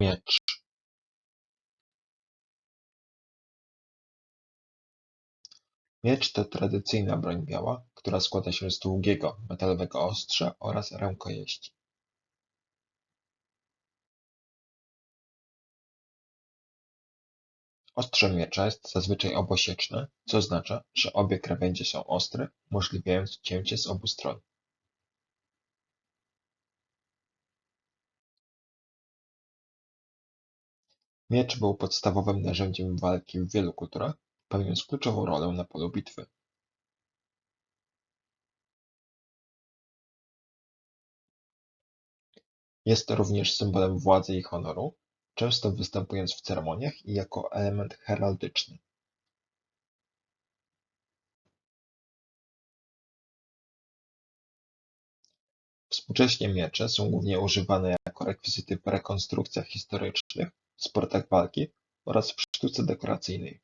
Miecz Miecz to tradycyjna broń biała, która składa się z długiego, metalowego ostrza oraz rękojeści. Ostrze miecza jest zazwyczaj obosieczne, co oznacza, że obie krawędzie są ostre, umożliwiając cięcie z obu stron. Miecz był podstawowym narzędziem walki w wielu kulturach, pełniąc kluczową rolę na polu bitwy. Jest również symbolem władzy i honoru, często występując w ceremoniach i jako element heraldyczny. Współcześnie miecze są głównie używane jako rekwizyty w rekonstrukcjach historycznych, sportach walki oraz w sztuce dekoracyjnej.